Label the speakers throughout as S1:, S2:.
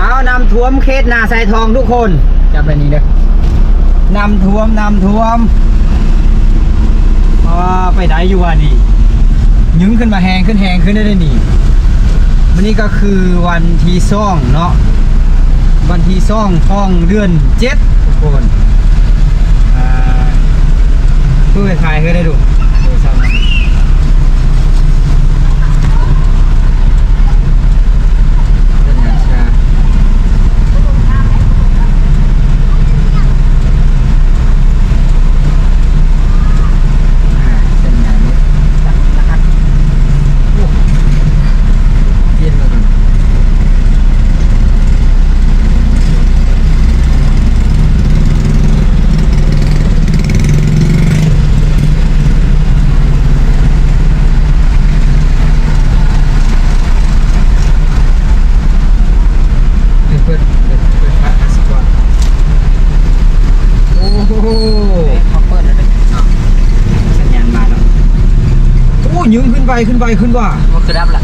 S1: เอานำท่วมเขตนาไซทองทุกคนจับไปนี้เด้อนำท่วมนำท่วมเพราะว่าไปได้อยู่ว่านี่ยึงขึ้นมาแหงขึ้นแหงขึ้นได้เลยนี่วันนี้ก็คือวันที่ซ่องเนาะวันที่ซ่องท่องเดือนเจ็ดทุกคนอ่าเพื่อขายให้ได้ดูโดยซ้ำนั้นเป็นไงชา อ่าเส้นใหญ่นี่ตักตักโอ้เย็นมาดูเดี๋ยวเปิดเดี๋ยวเปิดพัดอาสิก่อนโอ้โห
S2: เขาเปิดแล้วเลย
S1: อ้าวสัญญาณมาแล้วโอ้ยึงขึ้น ไปขึ้นไปขึ้นว่า
S2: มันคือดับละ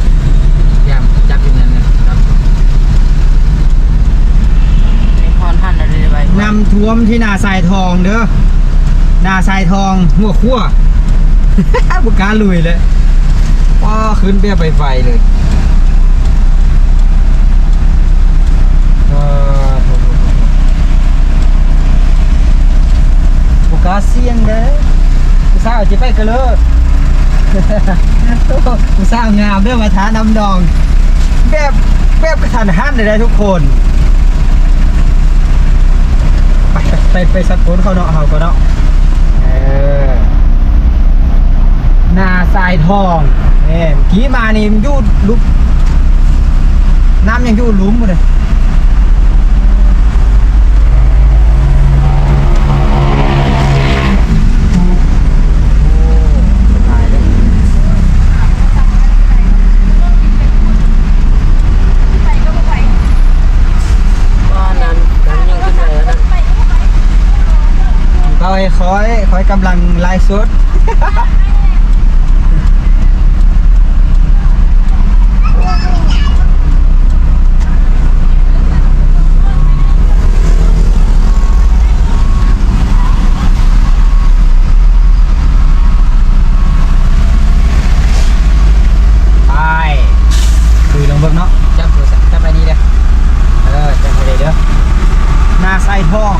S2: ยามจับอยู่นั่นนะครับมีพรท่านอะไรไป
S1: นำท่วมที่นาทรายทองเด้อนาทรายทองหัวขั้วบุกการลุยเลยว้าขึ้นเบี้ยไปไฟเลยเออโถ่ๆบุกการเสียงเด้อผู้สาวจะไปกันเลย ผู้สาวงามเด้อมาท้านำนอง แบบแบบกระทันหันเลยนะทุกคน ไปไปไปสักคนเขาเนาะเขาก็เนาะเออนาทรายทองเนี่ยเมื่อกี้มานี่มันยูดลุกน้ำยังยูดลุ้มเลยโอ้สบายเลย
S2: ก็นั้นนั้นยังขึ้นไปแล้วนะ
S1: ก็คอยคอย กำลังไลฟ์สด ไปคุยลงเบิ่งเนาะ
S2: จับโทรศัพท์จับไปนี่เลย
S1: เออจังไปเลยเด้อหน้าไส้ทอง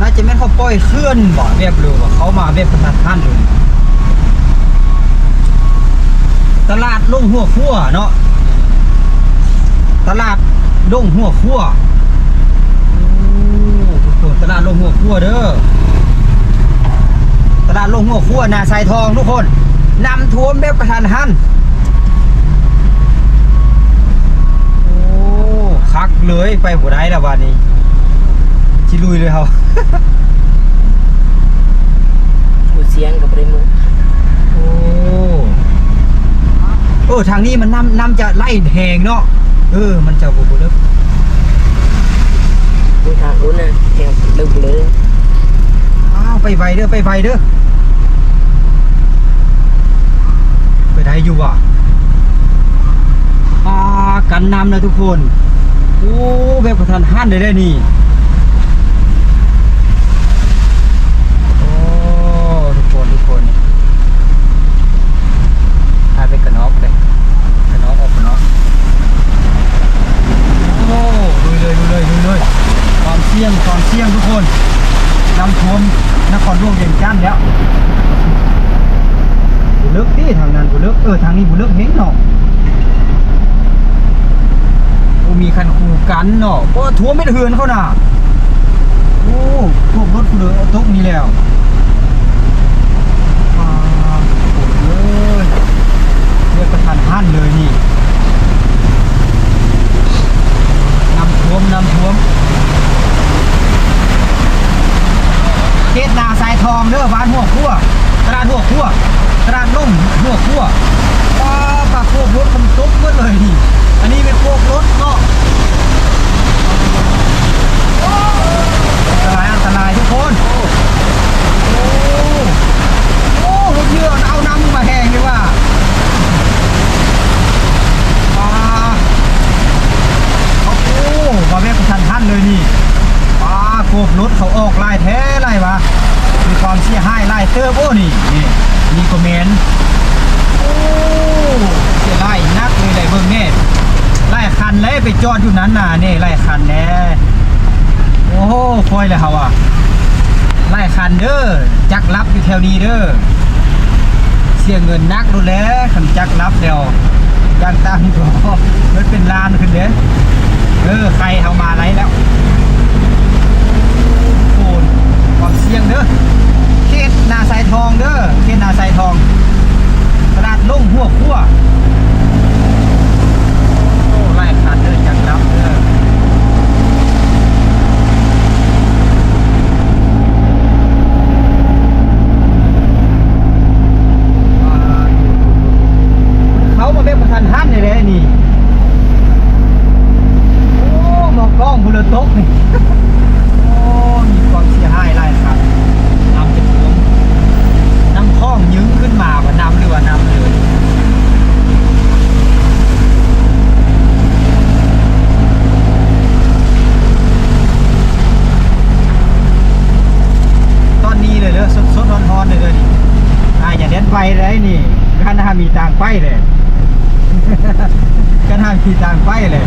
S1: น่าจะแม่นเขาปล่ อยเคลื่อนบ่เรียบรู้ว่าเขามาเว็บประธานท่านอยู่ตลาดลงหัวขั้วเนาะตลาดลงหัวขั้วโอ้ทุกคนตลาดลงหัวขั้วเด้อตลาดลงหัวขั้วนาทรายทองทุกคนนำท่วมแบบกระทันหันโอ้คักเลยไปหัวได้แล้ววันนี้ชิลุยเลยเขา
S2: สียงกับเรมือ
S1: โอ้เออทางนี้มันน้ำน้ำจะไล่แหงเนาะเออ มันจะบุบเลิก
S2: กูทางรู้นะแข่งลึกเลย
S1: อ้าวไปไวเด้อไปไวเด้อไปได้อยู่ว่ะอ่ากันนำนะทุกคน โอ้แบบกระทันหันเลยได้อนี่ โอ้ ทุกคนทุกคนนี่พาไปกระนอกเลยกระนอกออกกระนอกโอ้ดูเลยดูเลยดูเลยความเสี่ยงความเสี่ยงทุกคนนำท่วมนครหลวงเวียงจันทน์แล้วบุเลิกที่ทางนั้นบุเลิกเออทางนี้บุเลิกเฮงเนาะโอ้ มีคันคูกันเนาะเพราะว่าท่วไม่เถือนเขาน่ะโอ้ท่วมรถกูเลยเอาตกนี้แล้วโอ้โหเลยเรียกประทานหันเลยนี่น้ำท่วมน้ำท่วมเขตนาสายทองเด้อบ้านหัวคั่วตลาดหัวคั่วตลาดล่มหัวคั่ว โกบรถเขาออกลายแท้ไล่วะมีความเสียหายล่เตอร์โอ้นี่นี่มีคอมเมนต์โอ้เสียไล่นักเลยไรเบิ่งเนี่ไล่คันเลยไปจอดอยู่นั้นน่ะนี่ไล่คันแน่โอ้โหคอยเลยเขาอะไล่คันเด้อจักรับอยู่แถวนี้เด้อเสียเงินนักดูแลขันจักรับเดียวย่างตั้งก็มันเป็นลานขึ้นเด้อเออใครเอามาไรแล้ว ความเสี่ยงเด้อเขตนาสายทองเด้อเขตนาสายทองตลาดล่งหัวขั้วโอ้ไล่ขาดเด้อจังรับเด้ออ่าเขามาเป็นประธานท่านเลยเลยนี่ โอ้หมองกล้องบุรตกนี่ โอ้มีความเสียหายหลายครับน้ำจะท่วมน้ำคลองยึ้งขึ้นมาว่าน้ำหรือว่าน้ำเลยตอนนี้เลยเด้อสดสดร้อนร้อนๆเลยเด้อนี่อ่าอย่าเด็ดไฟเลยนี่กันห้ามมีต่าง ไฟเลยกันห้ามมีต่างไฟเลย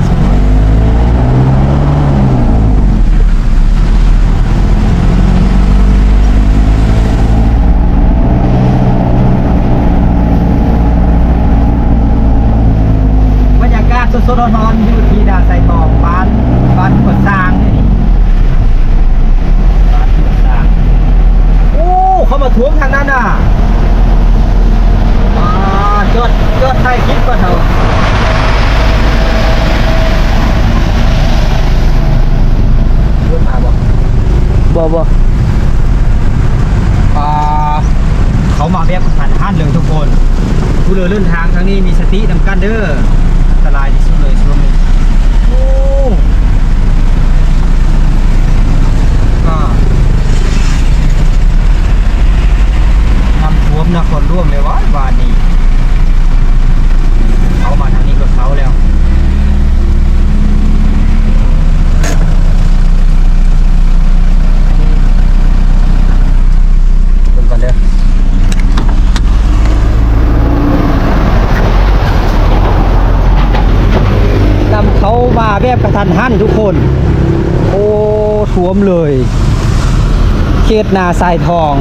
S1: บรรยากาศสดๆร้อนๆอยู่ที่ดาดไซทองบ้านบ้านหัวซางนี่บ้านหัวซางโอ้เขามาท่วมทางนั้นอะอ่าจดจดไทยคลิปก่อนเถอะท่วมมาบ่ บ่บ่อ่าเขามาแบบผ่านห้านเลยทุกคน ผู้เรือเดินทางทางนี้มีสตินำกันเด้ออันตรายที่สุดเลยช่วงนี้โอ้ก็นำท่วมนครร่วมเลยวะวานนี้เขามาทางนี้ก็เขาแล้ว ลงกันเด้อ นำเขามา แบบกระทันหันทุกคน โอ้ท่วมเลย เขตนาทรายทอง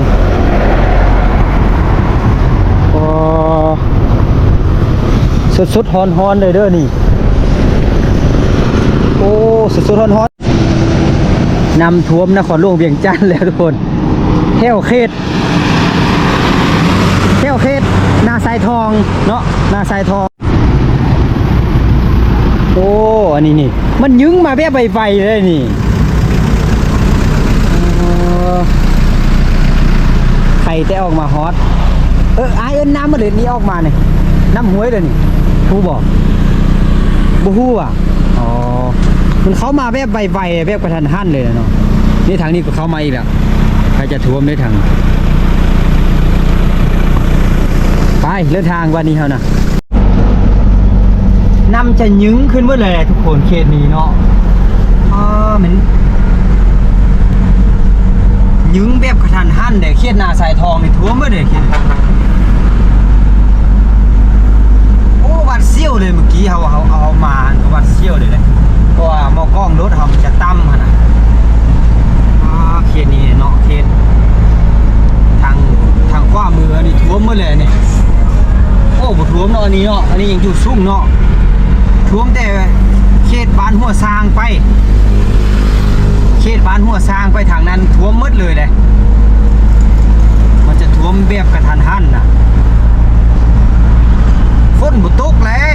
S1: อ้สดสดๆฮอนฮอนๆเลยเด้อนี่ โอ้สดสดๆฮอนฮอนๆนำท่วมนครหลวงเวียงจันทน์แล้วทุกคนแถวเขตแถวเขตนาทรายทองเนาะนาทรายทอง โอ้อันนี้นี่ มันยึงมาแบบไวๆเลยนี่ไข่แต่ออกมาฮอต เออไอเอิ้นน้ำมาเลยนี่ออกมาเนี่ยน้ำห้วยเลยนี่ผู้บอกบูฮู้อะ อ๋อ มันเข้ามาแบบไวๆแบบกระทันหันเลยเนาะ นี่ทางนี้ก็เข้ามาอีกแล้วใครจะท่วมได้ทาง ไปเดินทางวันนี้เขานะ น้ำจะยึ้งขึ้นเมื่อไรทุกคนเขตนี้เนาะอ่ามันยึ้งแบบกระทันหันเด็กเขตนาสายทองนี่ท่วมเมื่อเด็กเขตโอ้วัดเซี่ยวเลยเมื่อกี้เขาเอาเอามาวัดเซี่ยวเลยเลยเพราะว่ามอกล้องรถเขาจะตั้มขนาดเขตนี้เนาะเขตทางทางขวามือนี่ท่วมเมื่อไรนี่ยโอ้บท่วมเนาะอันนี้เนาะอันนี้ยังอยู่สูงเนาะ ทวมแต่เขตบ้านหัวซางไป เขตบ้านหัวซางไปทางนั้นท่วมมืดเลยเลยมันจะท่วมแบบกระทันหันนะฝนบุตกเลย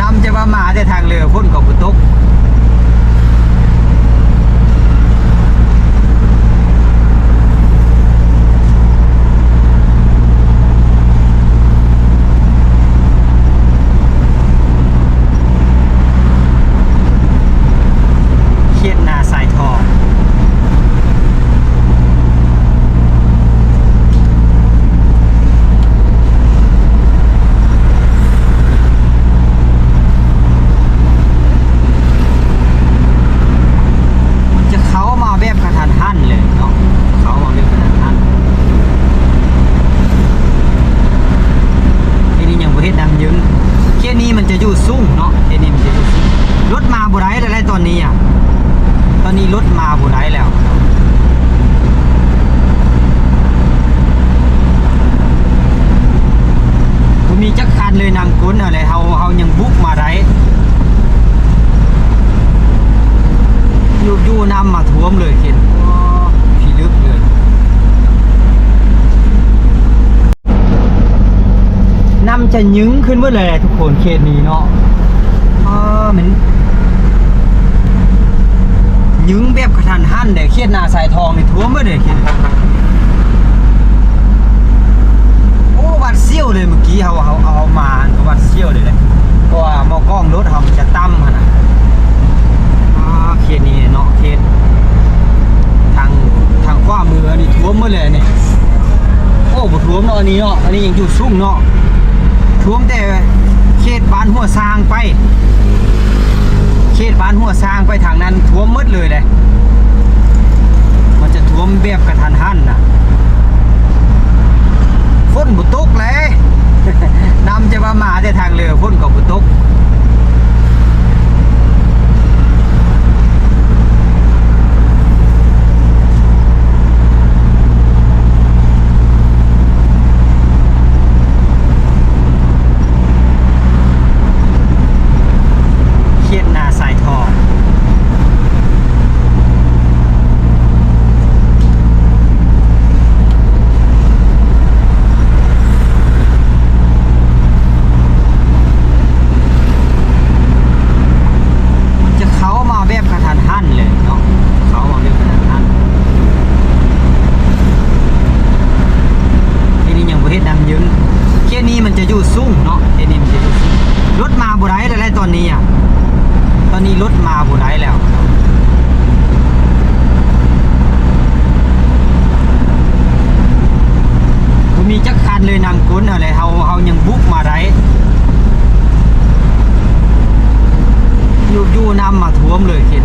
S1: นำจะมามาแต่ทางเรือฝนกับบุตกเขตนาสายทองำ จะยึ้งขึ้นเมื่อไรทุกคนเขตนี้เนาะอ่าเหมือนยึ้งแบบกระทันหันเด้เขตนาสายทองนี่ท่วมเมื่อเด้เขตโอ้วัดเซี่ยวเลยเมื่อกี้เขาเอาเอามาก็วัดเซี่ยวเลยเลยเพราะว่ามอกล้องรถเขาจะต่ำขนาดอ่าเขตนี้เนาะเขตทางทางขวามือนนี้ท่วมเมื่อเลยนี่โอ้บ่ท่วมเนาะอันนี้เนาะอันนี้ยังอยู่สูงเนาะ ท่วมแต่เขตบ้านหัวซางไป เขตบ้านหัวซางไปทางนั้นท่วมมืดเลยเลยมันจะท่วมแบบกระทันหันน่ะฝนบุตกเลย บุไรแล้วตอนนี้อะ ตอนนี้รถมาบุไรแล้วก็มีจักรคันเลยนำก้นอะไรเฮาเฮายังบุกมาไรอยู่อยู่นำมาท่วมเลยเข็น